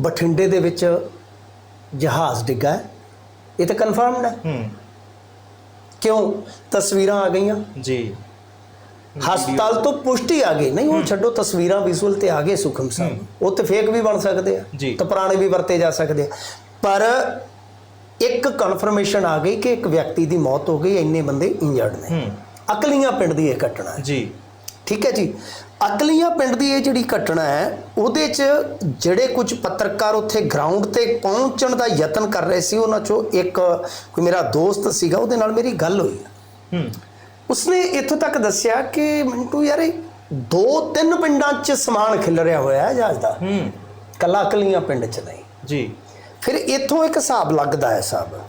ਬਠਿੰਡੇ ਦੇ ਵਿੱਚ ਜਹਾਜ਼ ਡਿੱਗਾ ਹੈ। ਇਹ ਤਾਂ ਕਨਫਰਮਡ ਹੈ। ਹੂੰ। ਕਿਉਂ? ਤਸਵੀਰਾਂ ਆ ਗਈਆਂ। ਜੀ। ਹਸਪਤਾਲ ਤੋਂ ਪੁਸ਼ਟੀ ਆ ਗਈ। ਨਹੀਂ ਉਹ ਛੱਡੋ ਤਸਵੀਰਾਂ ਵਿਜ਼ੂਅਲ ਤੇ ਆ ਗਏ ਸੁਖਮ ਸਾਹਿਬ। ਉਹ ਤੇ ਫੇਕ ਵੀ ਬਣ ਸਕਦੇ ਆ। ਤੇ ਪੁਰਾਣੇ ਵੀ ਵਰਤੇ ਜਾ ਸਕਦੇ ਆ। ਪਰ ਇੱਕ ਕਨਫਰਮੇਸ਼ਨ ਆ ਗਈ ਕਿ ਇੱਕ ਵਿਅਕਤੀ ਦੀ ਮੌਤ ਹੋ ਗਈ। ਇੰਨੇ ਬੰਦੇ ਇੰਜਰਡ ਨੇ। ਹੂੰ। ਅਕਲੀਆਂ ਪਿੰਡ ਦੀ ਇਹ ਘਟਨਾ ਹੈ। ਜੀ। ਠੀਕ ਹੈ ਜੀ? ਅਕਲੀਆਂ ਪਿੰਡ ਦੀ ਇਹ ਜਿਹੜੀ ਘਟਨਾ ਹੈ ਉਹਦੇ 'ਚ ਜਿਹੜੇ ਕੁਝ ਪੱਤਰਕਾਰ ਉੱਥੇ ਗਰਾਊਂਡ ਤੇ ਪਹੁੰਚਣ ਦਾ ਯਤਨ ਕਰ ਰਹੇ ਸੀ ਉਹਨਾਂ 'ਚੋਂ ਇੱਕ ਕੋਈ ਮੇਰਾ ਦੋਸਤ ਸੀਗਾ ਉਹਦੇ ਨਾਲ ਮੇਰੀ ਗੱਲ ਹੋਈ। ਹੂੰ। ਉਸਨੇ ਇੱਥੋਂ ਤੱਕ ਦੱਸਿਆ ਕਿ ਮਿੰਟੂ ਯਾਰ ਇਹ ਦੋ ਤਿੰਨ ਪਿੰਡਾਂ 'ਚ ਸਮਾਨ ਖਿਲ ਰਿਹਾ ਹੋਇਆ ਹੈ ਜਹਾਜ਼ ਦਾ। ਹੂੰ। ਕੱਲਾ ਅਕਲੀਆਂ ਪਿੰਡ 'ਚ ਨਹੀਂ। ਜੀ। ਫਿਰ ਇੱਥੋਂ ਇੱਕ ਹਿਸਾਬ ਲੱਗਦਾ ਹੈ ਸਾਹਿਬ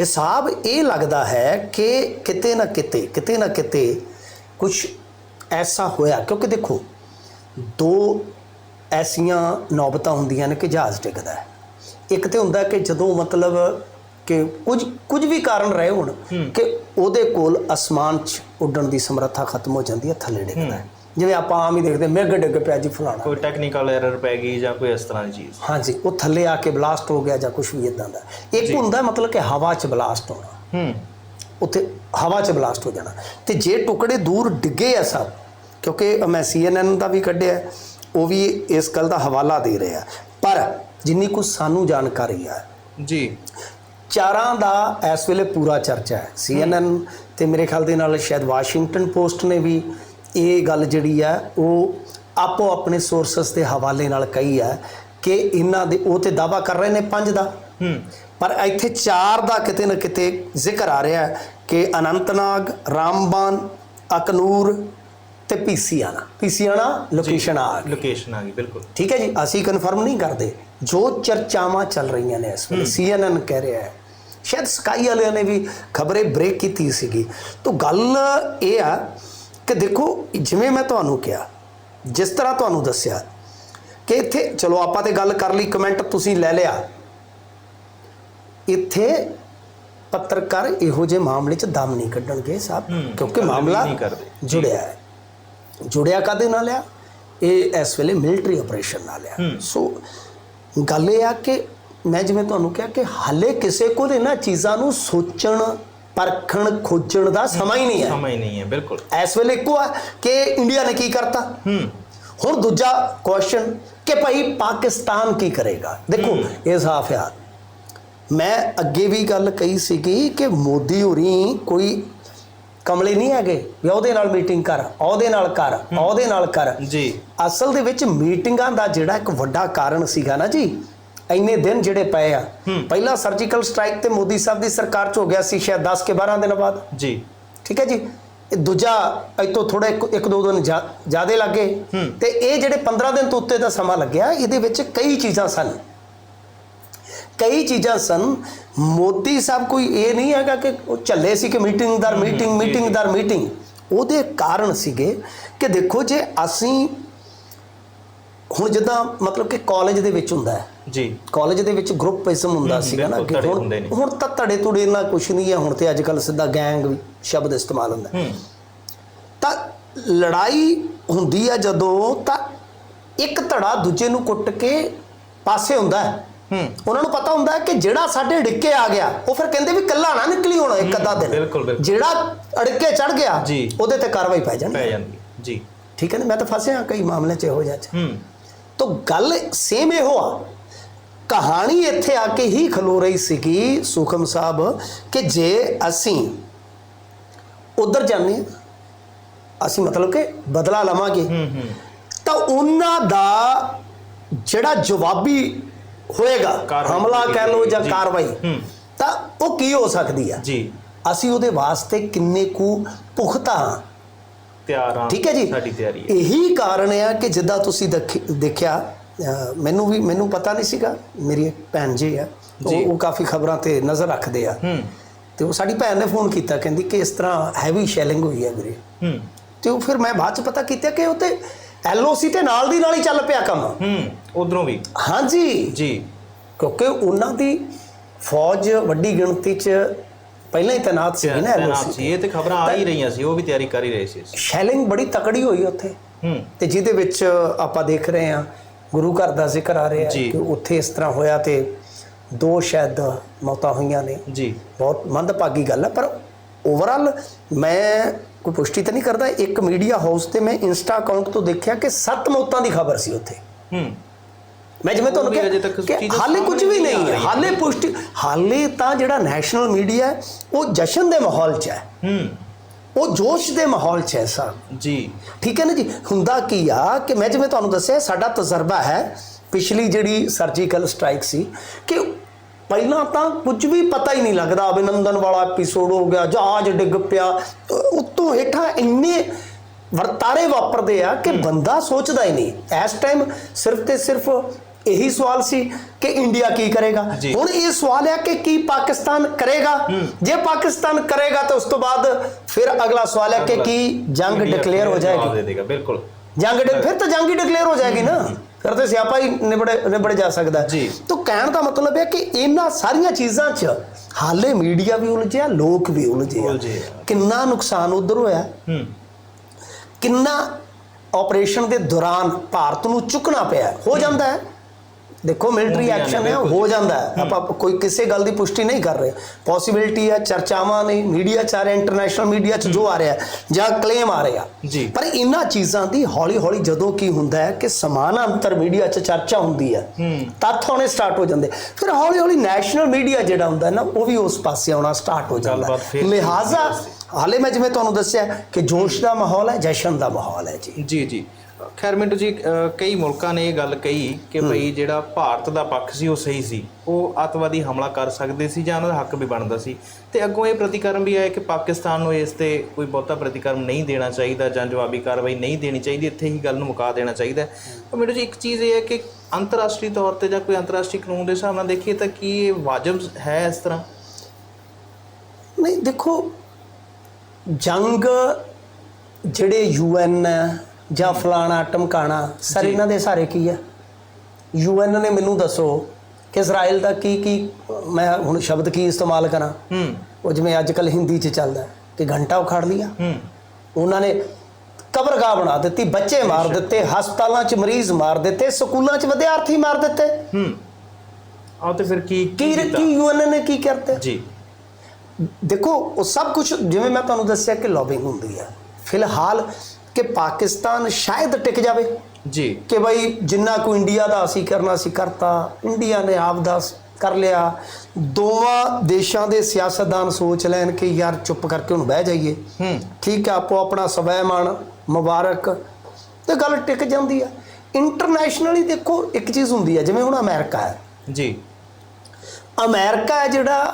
ਹਿਸਾਬ ਇਹ ਲੱਗਦਾ ਹੈ ਕਿ ਕਿਤੇ ਨਾ ਕਿਤੇ ਕਿਤੇ ਨਾ ਕਿਤੇ ਕੁਝ ਐਸਾ ਹੋਇਆ ਕਿਉਂਕਿ ਦੇਖੋ ਦੋ ਐਸੀਆਂ ਨੌਬਤਾਂ ਹੁੰਦੀਆਂ ਨੇ ਕਿ ਜਹਾਜ਼ ਡਿੱਗਦਾ ਹੈ। ਇੱਕ ਤੇ ਹੁੰਦਾ ਕਿ ਜਦੋਂ ਮਤਲਬ ਕਿ ਕੁਝ ਕੁਝ ਵੀ ਕਾਰਨ ਰਹੇ ਹੋਣ ਕਿ ਉਹਦੇ ਕੋਲ ਅਸਮਾਨ 'ਚ ਉੱਡਣ ਦੀ ਸਮਰੱਥਾ ਖਤਮ ਹੋ ਜਾਂਦੀ ਹੈ ਥੱਲੇ ਡਿੱਗਦਾ ਹੈ। ਜਿਵੇਂ ਆਪਾਂ ਆਮ ਹੀ ਦੇਖਦੇ ਮਿੱਗ ਡਿੱਗ ਪਿਆ ਜੀ ਫਲਾਣਾ। ਕੋਈ ਟੈਕਨੀਕਲ ਐਰਰ ਪੈ ਗਈ ਜਾਂ ਕੋਈ ਇਸ ਤਰ੍ਹਾਂ ਦੀ ਚੀਜ਼। ਹਾਂਜੀ ਉਹ ਥੱਲੇ ਆ ਕੇ ਬਲਾਸਟ ਹੋ ਗਿਆ ਜਾਂ ਕੁਝ ਵੀ ਇਦਾਂ ਦਾ। ਇੱਕ ਹੁੰਦਾ ਮਤਲਬ ਕਿ ਹਵਾ 'ਚ ਬਲਾਸਟ ਹੋਣਾ। ਹੂੰ। ਉੱਥੇ ਹਵਾ 'ਚ ਬਲਾਸਟ ਹੋ ਜਾਣਾ। ਤੇ ਜੇ ਟੁਕੜੇ ਦੂਰ ਡਿੱਗੇ ਆ ਸਭ ਕਿਉਂਕਿ ਮੈਂ CNN ਦਾ ਵੀ ਕੱਢਿਆ ਉਹ ਵੀ ਇਸ ਗੱਲ ਦਾ ਹਵਾਲਾ ਦੇ ਰਿਹਾ। ਪਰ ਜਿੰਨੀ ਕੁ ਸਾਨੂੰ ਜਾਣਕਾਰੀ ਆ ਜੀ। ਚਾਰਾਂ ਦਾ ਇਸ ਵੇਲੇ ਪੂਰਾ ਚਰਚਾ ਹੈ। CNN ਤੇ ਮੇਰੇ ਖਿਆਲ ਦੇ ਨਾਲ ਸ਼ਾਇਦ ਵਾਸ਼ਿੰਗਟਨ ਪੋਸਟ ਨੇ ਵੀ ਇਹ ਗੱਲ ਜਿਹੜੀ ਹੈ ਉਹ ਆਪੋ ਆਪਣੇ ਸੋਰਸਸ ਦੇ ਹਵਾਲੇ ਨਾਲ ਕਹੀ ਹੈ ਕਿ ਇਹਨਾਂ ਦੇ ਉਹ ਤੇ ਦਾਵਾ ਕਰ ਰਹੇ ਨੇ ਪੰਜ ਦਾ। ਹੂੰ। ਪਰ ਇੱਥੇ ਚਾਰ ਦਾ ਕਿਤੇ ਨਾ ਕਿਤੇ ਜ਼ਿਕਰ ਆ ਰਿਹਾ ਹੈ ਕਿ ਅਨੰਤਨਾਗ ਰਾਮਬਾਨ ਅਕਨੂਰ ਤੇ ਪੀਸੀਆਣਾ ਪੀਸੀਆਣਾ ਲੋਕੇਸ਼ਨ ਆ ਗਈ। ਲੋਕੇਸ਼ਨ ਆ ਗਈ ਬਿਲਕੁਲ। ਠੀਕ ਹੈ ਜੀ ਅਸੀਂ ਕਨਫਰਮ ਨਹੀਂ ਕਰਦੇ। ਜੋ ਚਰਚਾਵਾਂ ਚੱਲ ਰਹੀਆਂ ਨੇ ਇਸ ਵੇਲੇ CNN ਕਹਿ ਰਿਹਾ ਹੈ। ਸ਼ਾਇਦ ਸਕਾਈ ਵਾਲਿਆਂ ਨੇ ਵੀ ਖਬਰੇ ਬ੍ਰੇਕ ਕੀਤੀ ਸੀਗੀ। ਤਾਂ ਗੱਲ ਇਹ ਆ ਕਿ ਦੇਖੋ ਜਿਵੇਂ ਮੈਂ ਤੁਹਾਨੂੰ ਕਿਹਾ ਜਿਸ ਤਰ੍ਹਾਂ ਤੁਹਾਨੂੰ ਦੱਸਿਆ ਕਿ ਇੱਥੇ ਚਲੋ ਆਪਾਂ ਤੇ ਗੱਲ ਕਰ ਲਈ ਕਮੈਂਟ ਤੁਸੀਂ ਲੈ ਲਿਆ। ਇੱਥੇ ਪੱਤਰਕਾਰ ਇਹੋ ਜਿਹੇ ਮਾਮਲੇ 'ਚ ਦਮ ਨਹੀਂ ਕੱਢਣਗੇ ਸਾਹਿਬ ਕਿਉਂਕਿ ਮਾਮਲਾ। ਜੁੜਿਆ ਹੈ। ਜੁੜਿਆ ਕਾਦੇ ਨਾਲ ਆ? ਇਹ ਇਸ ਵੇਲੇ ਮਿਲਟਰੀ ਆਪਰੇਸ਼ਨ ਨਾਲ ਆ। ਸੋ ਗੱਲ ਇਹ ਆ ਕਿ ਮੈਂ ਜਿਵੇਂ ਤੁਹਾਨੂੰ ਕਿਹਾ ਕਿ ਹਾਲੇ ਕਿਸੇ ਕੋਲ ਇਹਨਾਂ ਚੀਜ਼ਾਂ ਨੂੰ ਸੋਚਣ ਪਰਖਣ ਖੋਜਣ ਦਾ ਸਮਾਂ ਹੀ ਨਹੀਂ ਹੈ। ਸਮਾਂ ਹੀ ਨਹੀਂ ਹੈ ਬਿਲਕੁਲ। ਇਸ ਵੇਲੇ ਇੱਕੋ ਆ ਕਿ ਇੰਡੀਆ ਨੇ ਕੀ ਕਰਤਾ? ਹੂੰ। ਹੁਣ ਦੂਜਾ ਕੁਐਸਚਨ ਕਿ ਭਾਈ ਪਾਕਿਸਤਾਨ ਕੀ ਕਰੇਗਾ? ਦੇਖੋ ਇਹ ਸਾਫ਼ ਆ। ਮੈਂ ਅੱਗੇ ਵੀ ਗੱਲ ਕਹੀ ਸੀਗੀ ਕਿ ਮੋਦੀ ਹੋਰੀ ਕੋਈ ਕਮਲੇ ਨਹੀਂ ਹੈਗੇ ਵੀ ਉਹਦੇ ਨਾਲ ਮੀਟਿੰਗ ਕਰ ਉਹਦੇ ਨਾਲ ਕਰ ਉਹਦੇ ਨਾਲ ਕਰ। ਜੀ। ਅਸਲ ਦੇ ਵਿੱਚ ਮੀਟਿੰਗਾਂ ਦਾ ਜਿਹੜਾ ਇੱਕ ਵੱਡਾ ਕਾਰਨ ਸੀਗਾ ਨਾ ਜੀ ਇੰਨੇ ਦਿਨ ਜਿਹੜੇ ਪਏ ਆ ਪਹਿਲਾ ਸਰਜੀਕਲ ਸਟ੍ਰਾਈਕ ਤੇ ਮੋਦੀ ਸਾਹਿਬ ਦੀ ਸਰਕਾਰ ਚ ਹੋ ਗਿਆ ਸੀ ਸ਼ਾਇਦ 10 ਕੇ 12 ਦਿਨ ਬਾਅਦ। ਜੀ। ਠੀਕ ਹੈ ਜੀ? ਇਹ ਦੂਜਾ ਇਤੋਂ ਥੋੜਾ ਇੱਕ ਇੱਕ ਦੋ ਦਿਨ ਜਿਆਦੇ ਲੱਗੇ। ਤੇ ਇਹ ਜਿਹੜੇ 15 ਦਿਨ ਤੋਂ ਉੱਤੇ ਦਾ ਸਮਾਂ ਲੱਗਿਆ ਇਹਦੇ ਵਿੱਚ ਕਈ ਚੀਜ਼ਾਂ ਸਨ। ਕਈ ਚੀਜ਼ਾਂ ਸਨ। ਮੋਦੀ ਸਾਹਿਬ ਕੋਈ ਇਹ ਨਹੀਂ ਹੈਗਾ ਕਿ ਉਹ ਚੱਲੇ ਸੀ ਕਿ ਮੀਟਿੰਗ ਦਰ ਮੀਟਿੰਗ ਮੀਟਿੰਗ ਦਰ ਮੀਟਿੰਗ। ਉਹਦੇ ਕਾਰਨ ਸੀਗੇ ਕਿ ਦੇਖੋ ਜੇ ਅਸੀਂ ਹੁਣ ਜਿੱਦਾਂ ਮਤਲਬ ਕਿ ਕਾਲਜ ਦੇ ਵਿੱਚ ਹੁੰਦਾ ਹੈ। ਜੀ। ਕਾਲਜ ਦੇ ਵਿੱਚ ਗਰੁੱਪਿਜ਼ਮ ਹੁੰਦਾ ਸੀਗਾ ਨਾ ਕਿ ਹੁਣ। ਹੁਣ ਤਾਂ ਧੜੇ ਧੁੜੇ ਨਾਲ ਕੁਝ ਨਹੀਂ ਹੈ ਹੁਣ ਤੇ ਅੱਜ ਕੱਲ ਸਿੱਧਾ ਗੈਂਗ ਸ਼ਬਦ ਇਸਤੇਮਾਲ ਹੁੰਦਾ ਤਾਂ ਲੜਾਈ ਹੁੰਦੀ ਆ ਜਦੋਂ ਤਾਂ ਇੱਕ ਧੜਾ ਦੂਜੇ ਨੂੰ ਕੁੱਟ ਕੇ ਪਾਸੇ ਹੁੰਦਾ ਹੂੰ। ਉਹਨਾਂ ਨੂੰ ਪਤਾ ਹੁੰਦਾ ਕਿ ਜਿਹੜਾ ਸਾਡੇ ਡਿੱਕੇ ਆ ਗਿਆ ਉਹ ਫਿਰ ਕਹਿੰਦੇ ਵੀ ਕੱਲਾ ਨਾ ਨਿਕਲੀ ਹੋਣਾ ਇੱਕ ਅੱਧਾ ਦਿਨ। ਬਿਲਕੁਲ, ਬਿਲਕੁਲ। ਜਿਹੜਾ ਅੜਕੇ ਚੜ ਗਿਆ ਜੀ। ਉਹਦੇ ਤੇ ਕਾਰਵਾਈ ਪੈ ਜਾਣੀ। ਪੈ ਜਾਂਦੀ ਜੀ। ਠੀਕ ਹੈ ਨਾ? ਮੈਂ ਤਾਂ ਫਸਿਆ ਕਈ ਮਾਮਲੇ 'ਚ ਇਹੋ ਜਿਹਾ 'ਚ। ਹੂੰ। ਤਾਂ ਗੱਲ ਸੇਮ ਇਹੋ ਆ। ਕਹਾਣੀ ਇੱਥੇ ਆ ਕੇ ਹੀ ਖਲੋ ਰਹੀ ਸੀਗੀ ਸੁਖਮ ਸਾਹਿਬ ਕਿ ਜੇ ਅਸੀਂ ਉਧਰ ਜਾਂਦੇ ਹਾਂ ਅਸੀਂ ਮਤਲਬ ਕਿ ਬਦਲਾ ਲਵਾਂਗੇ। ਹੂੰ ਹੂੰ। ਤਾਂ ਉਹਨਾਂ ਦਾ ਜਿਹੜਾ ਜਵਾਬੀ ਹੋਏਗਾ ਹਮਲਾ ਕਹਿ ਲਓ ਜਾਂ। ਕਾਰਵਾਈ। ਤਾਂ ਉਹ ਕੀ ਹੋ ਸਕਦੀ ਆ? ਜੀ। ਅਸੀਂ ਉਹਦੇ ਵਾਸਤੇ ਕਿੰਨੇ ਕੁ ਪੁਖਤਾ ਹਾਂ? ਤਿਆਰ ਹਾਂ ਠੀਕ ਹੈ ਜੀ? ਸਾਡੀ ਤਿਆਰੀ ਹੈ। ਇਹੀ ਕਾਰਨ ਹੈ ਕਿ ਜਿੱਦਾਂ ਤੁਸੀਂ ਦੇਖੀ- ਦੇਖਿਆ ਮੈਨੂੰ ਵੀ ਮੈਨੂੰ ਪਤਾ ਨਹੀਂ ਸੀਗਾ ਮੇਰੀ ਇੱਕ ਭੈਣ ਜੀ ਆ। ਉਹ ਕਾਫੀ ਖਬਰਾਂ ਤੇ ਨਜ਼ਰ ਰੱਖਦੇ ਆ। ਤੇ ਉਹ ਸਾਡੀ ਭੈਣ ਨੇ ਫੋਨ ਕੀਤਾ ਕਹਿੰਦੀ ਕਿ ਇਸ ਤਰ੍ਹਾਂ ਹੈਵੀ ਸ਼ੈਲਿੰਗ ਹੋਈ ਹੈ ਵੀਰੇ। ਹੂੰ। ਤੇ ਉਹ ਫਿਰ ਮੈਂ ਬਾਅਦ ਚ ਪਤਾ ਕੀਤਾ ਕਿ ਉਹ ਤੇ ਐਲਓਸੀ ਤੇ ਨਾਲ ਦੀ ਨਾਲ ਹੀ ਚੱਲ ਪਿਆ ਕੰਮ। ਹੂੰ ਉਧਰੋਂ ਵੀ। ਹਾਂਜੀ। ਜੀ। ਕਿਉਂਕਿ ਉਹਨਾਂ ਦੀ ਫੌਜ ਵੱਡੀ ਗਿਣਤੀ ਚ ਪਹਿਲਾਂ ਹੀ ਤੈਨਾਤ ਸੀ ਨਾ ਤੈਨਾਤ ਸੀ ਇਹ ਤੇ ਖਬਰਾਂ ਆ ਹੀ ਰਹੀਆਂ ਸੀ ਉਹ ਵੀ ਤਿਆਰੀ ਕਰ ਹੀ ਰਹੇ ਸੀ। ਸ਼ੈਲਿੰਗ ਬੜੀ ਤਕੜੀ ਹੋਈ ਉੱਥੇ। ਹੂੰ। ਤੇ ਜਿਹਦੇ ਵਿੱਚ ਆਪਾਂ ਦੇਖ ਰਹੇ ਹਾਂ ਗੁਰੂ ਘਰ ਦਾ ਜ਼ਿਕਰ ਆ ਰਿਹਾ। ਕਿ ਉੱਥੇ ਇਸ ਤਰ੍ਹਾਂ ਹੋਇਆ ਤੇ ਦੋ ਸ਼ਾਇਦ ਮੌਤਾਂ ਹੋਈਆਂ ਨੇ। ਜੀ। ਬਹੁਤ ਮੰਦਭਾਗੀ ਗੱਲ ਹੈ ਪਰ ਓਵਰਆਲ ਮੈਂ ਕੋਈ ਪੁਸ਼ਟੀ ਤਾਂ ਨਹੀਂ ਕਰਦਾ ਇੱਕ ਮੀਡੀਆ ਹਾਊਸ ਤੇ ਮੈਂ ਇੰਸਟਾ ਅਕਾਊਂਟ ਤੋਂ ਦੇਖਿਆ ਕਿ ਸੱਤ ਮੌਤਾਂ ਦੀ ਖਬਰ ਸੀ ਉੱਥੇ। ਹੂੰ। ਮੈਂ ਜਿਵੇਂ ਤੁਹਾਨੂੰ ਕਿਹਾ ਅਜੇ ਤੱਕ ਕਿ ਹਾਲੇ ਕੁਝ ਵੀ ਨਹੀਂ ਹੈ। ਹਾਲੇ ਪੁਸ਼ਟੀ ਹਾਲੇ ਤਾਂ ਜਿਹੜਾ ਨੈਸ਼ਨਲ ਮੀਡੀਆ ਹੈ ਉਹ ਜਸ਼ਨ ਦੇ ਮਾਹੌਲ 'ਚ ਹੈ। ਹੂੰ। ਉਹ ਜੋਸ਼ ਦੇ ਮਾਹੌਲ 'ਚ ਹੈ ਸਰ। ਜੀ। ਠੀਕ ਹੈ ਨਾ ਜੀ? ਹੁੰਦਾ ਕੀ ਆ ਕਿ ਮੈਂ ਜਿਵੇਂ ਤੁਹਾਨੂੰ ਦੱਸਿਆ ਸਾਡਾ ਤਜਰਬਾ ਹੈ ਪਿਛਲੀ ਜਿਹੜੀ ਸਰਜੀਕਲ ਸਟ੍ਰਾਈਕ ਸੀ ਕਿ ਪਹਿਲਾਂ ਤਾਂ ਕੁਝ ਵੀ ਪਤਾ ਹੀ ਨਹੀਂ ਲੱਗਦਾ ਅਭਿਨੰਦਨ ਵਾਲਾ ਐਪੀਸੋਡ ਹੋ ਗਿਆ ਜਹਾਜ਼ ਡਿੱਗ ਪਿਆ। ਉੱਤੋਂ ਹੇਠਾਂ ਇੰਨੇ ਵਰਤਾਰੇ ਵਾਪਰਦੇ ਆ ਕਿ ਬੰਦਾ ਸੋਚਦਾ ਹੀ ਨਹੀਂ। ਇਸ ਟਾਈਮ ਸਿਰਫ ਤੇ ਸਿਰਫ ਇਹੀ ਸਵਾਲ ਸੀ ਕਿ ਇੰਡੀਆ ਕੀ ਕਰੇਗਾ। ਹੁਣ ਇਹ ਸਵਾਲ ਹੈ ਕਿ ਕੀ ਪਾਕਿਸਤਾਨ ਕਰੇਗਾ? ਜੇ ਪਾਕਿਸਤਾਨ ਕਰੇਗਾ ਤਾਂ ਉਸ ਤੋਂ ਬਾਅਦ ਫਿਰ ਅਗਲਾ ਸਵਾਲ ਹੈ ਕਿ ਕੀ ਜੰਗ ਡਿਕਲੇਅਰ ਹੋ ਜਾਏਗੀ। ਬਿਲਕੁਲ। ਜੰਗ ਫਿਰ ਤਾਂ ਜੰਗ ਹੀ ਡਿਕਲੇਅਰ ਹੋ ਜਾਏਗੀ ਨਾ। ਫਿਰ ਤਾਂ ਸਿਆਪਾ ਹੀ ਨਿਬੜੇ ਨਿਬੜ ਜਾ ਸਕਦਾ। ਜੀ। ਤਾਂ ਕਹਿਣ ਦਾ ਮਤਲਬ ਹੈ ਕਿ ਇਹਨਾਂ ਸਾਰੀਆਂ ਚੀਜ਼ਾਂ 'ਚ ਹਾਲੇ ਮੀਡੀਆ ਵੀ ਉਲਝਿਆ ਲੋਕ ਵੀ ਉਲਝੇ ਆ। ਉਲਝੇ ਆ। ਕਿੰਨਾ ਨੁਕਸਾਨ ਉਧਰ ਹੋਇਆ? ਕਿੰਨਾ ਆਪਰੇਸ਼ਨ ਦੇ ਦੌਰਾਨ ਭਾਰਤ ਨੂੰ ਚੁੱਕਣਾ ਪਿਆ? ਹੋ। ਜਾਂਦਾ ਹੈ। ਦੇਖੋ ਮਿਲਟਰੀ ਐਕਸ਼ਨ ਹੈ। ਹੋ ਜਾਂਦਾ ਹੈ। ਆਪਾਂ ਕੋਈ ਕਿਸੇ ਗੱਲ ਦੀ ਪੁਸ਼ਟੀ ਨਹੀਂ ਕਰ ਰਹੇ। ਪੋਸਿਬਿਲਿਟੀ ਹੈ ਚਰਚਾਵਾਂ ਨੇ ਮੀਡੀਆ ਚ ਆ ਰਿਹਾ ਇੰਟਰਨੈਸ਼ਨਲ ਮੀਡੀਆ ਚ ਜੋ ਆ ਰਿਹਾ ਜਾਂ ਕਲੇਮ ਆ ਰਿਹਾ। ਪਰ ਇਹਨਾਂ ਚੀਜ਼ਾਂ ਦੀ ਹੌਲੀ ਹੌਲੀ ਜਦੋਂ ਕੀ ਹੁੰਦਾ ਹੈ ਕਿ ਸਮਾਨਾਂਤਰ ਮੀਡੀਆ ਚ ਚਰਚਾ ਹੁੰਦੀ ਹੈ। ਤੱਥ ਹੋਣੇ ਸਟਾਰਟ ਹੋ ਜਾਂਦੇ। ਫਿਰ ਹੌਲੀ ਹੌਲੀ ਨੈਸ਼ਨਲ ਮੀਡੀਆ ਜਿਹੜਾ ਹੁੰਦਾ ਹੈ ਨਾ ਉਹ ਵੀ ਉਸ ਪਾਸੇ ਆਉਣਾ ਸਟਾਰਟ ਹੋ ਜਾਂਦਾ ਲਿਹਾਜ਼ਾ ਹਾਲੇ ਮੈਂ ਜਿਵੇਂ ਤੁਹਾਨੂੰ ਦੱਸਿਆ ਕਿ ਜੋਸ਼ ਦਾ ਮਾਹੌਲ ਹੈ ਜਸ਼ਨ ਦਾ ਮਾਹੌਲ ਹੈ ਜੀ। ਜੀ ਜੀ। ਖੈਰ ਮਿੰਟੂ ਜੀ ਕਈ ਮੁਲਕਾਂ ਨੇ ਇਹ ਗੱਲ ਕਹੀ ਕਿ ਭਈ ਜਿਹੜਾ ਭਾਰਤ ਦਾ ਪੱਖ ਸੀ ਉਹ ਸਹੀ ਸੀ। ਉਹ ਅੱਤਵਾਦੀ ਹਮਲਾ ਕਰ ਸਕਦੇ ਸੀ ਜਾਂ ਉਹਨਾਂ ਦਾ ਹੱਕ ਵੀ ਬਣਦਾ ਸੀ। ਤੇ ਅੱਗੋਂ ਇਹ ਪ੍ਰਤੀਕਰਮ ਵੀ ਆਇਆ ਕਿ ਪਾਕਿਸਤਾਨ ਨੂੰ ਇਸ ਤੇ ਕੋਈ ਬਹੁਤਾ ਪ੍ਰਤੀਕਰਮ ਨਹੀਂ ਦੇਣਾ ਚਾਹੀਦਾ ਜਾਂ ਜਵਾਬੀ ਕਾਰਵਾਈ ਨਹੀਂ ਦੇਣੀ ਚਾਹੀਦੀ। ਇੱਥੇ ਹੀ ਗੱਲ ਨੂੰ ਮੁਕਾ ਦੇਣਾ ਚਾਹੀਦਾ। ਪਰ ਮਿੰਟੂ ਜੀ ਇੱਕ ਚੀਜ਼ ਇਹ ਹੈ ਕਿ ਅੰਤਰਰਾਸ਼ਟਰੀ ਤੌਰ ਤੇ ਜਾਂ ਕੋਈ ਅੰਤਰਰਾਸ਼ਟਰੀ ਕਾਨੂੰਨ ਦੇ ਹਿਸਾਬ ਨਾਲ ਦੇਖੀਏ ਤਾਂ ਕੀ ਇਹ ਵਾਜਬ ਹੈ ਇਸ ਤਰ੍ਹਾਂ? ਨਹੀਂ ਦੇਖੋ ਜੰਗ ਜਿਹੜੇ ਯੂਐਨ ਜਾਂ ਫਲਾਣਾ ਟਮਕਾਣਾ ਸਰ ਇਹਨਾਂ ਦੇ ਸਾਰੇ ਕੀ ਹੈ ਯੂਐਨ ਨੇ ਮੈਨੂੰ ਦੱਸੋ ਕਿ ਇਜ਼ਰਾਈਲ ਦਾ ਕੀ ਕੀ ਮੈਂ ਹੁਣ ਸ਼ਬਦ ਕੀ ਇਸਤੇਮਾਲ ਕਰਾਂ? ਹੂੰ। ਉਹ ਜਿਵੇਂ ਅੱਜ ਕੱਲ ਹਿੰਦੀ 'ਚ ਚੱਲਦਾ ਕਿ ਘੰਟਾ ਉਖਾੜ ਲਿਆ। ਹੂੰ। ਉਹਨਾਂ ਨੇ ਕਬਰਗਾਹ ਬਣਾ ਦਿੱਤੀ ਬੱਚੇ ਮਾਰ ਦਿੱਤੇ ਹਸਪਤਾਲਾਂ 'ਚ ਮਰੀਜ਼ ਮਾਰ ਦਿੱਤੇ ਸਕੂਲਾਂ 'ਚ ਵਿਦਿਆਰਥੀ ਮਾਰ ਦਿੱਤੇ। ਹੂੰ। ਆਹ ਤੇ ਫਿਰ ਕੀ ਕੀ? ਕੀ ਯੂਐਨ ਨੇ ਕੀ ਕਰਤੇ? ਜੀ। ਦੇਖੋ ਉਹ ਸਭ ਕੁਝ ਜਿਵੇਂ ਮੈਂ ਤੁਹਾਨੂੰ ਦੱਸਿਆ ਕਿ ਲੌਬਿੰਗ ਹੁੰਦੀ ਹੈ ਫਿਲਹਾਲ ਕਿ ਪਾਕਿਸਤਾਨ ਸ਼ਾਇਦ ਟਿਕ ਜਾਵੇ ਜੀ। ਕਿ ਭਾਈ ਜਿੰਨਾ ਕੋ ਇੰਡੀਆ ਦਾ ਅਸੀਂ ਕਰਨਾ ਸੀ ਕਰਤਾ ਇੰਡੀਆ ਨੇ ਆਪ ਦਾ ਕਰ ਲਿਆ। ਦੋਵਾਂ ਦੇਸ਼ਾਂ ਦੇ ਸਿਆਸਤਦਾਨ ਸੋਚ ਲੈਣ ਕਿ ਯਾਰ ਚੁੱਪ ਕਰਕੇ ਹੁਣ ਬਹਿ ਜਾਈਏ। ਹੂੰ। ਠੀਕ ਹੈ ਆਪੋ ਆਪਣਾ ਸਵੈਮਾਨ ਮੁਬਾਰਕ ਤੇ ਗੱਲ ਟਿਕ ਜਾਂਦੀ ਹੈ ਇੰਟਰਨੈਸ਼ਨਲੀ ਦੇਖੋ ਇੱਕ ਚੀਜ਼ ਹੁੰਦੀ ਹੈ ਜਿਵੇਂ ਹੁਣ ਅਮਰੀਕਾ ਹੈ। ਜੀ। ਅਮਰੀਕਾ ਹੈ ਜਿਹੜਾ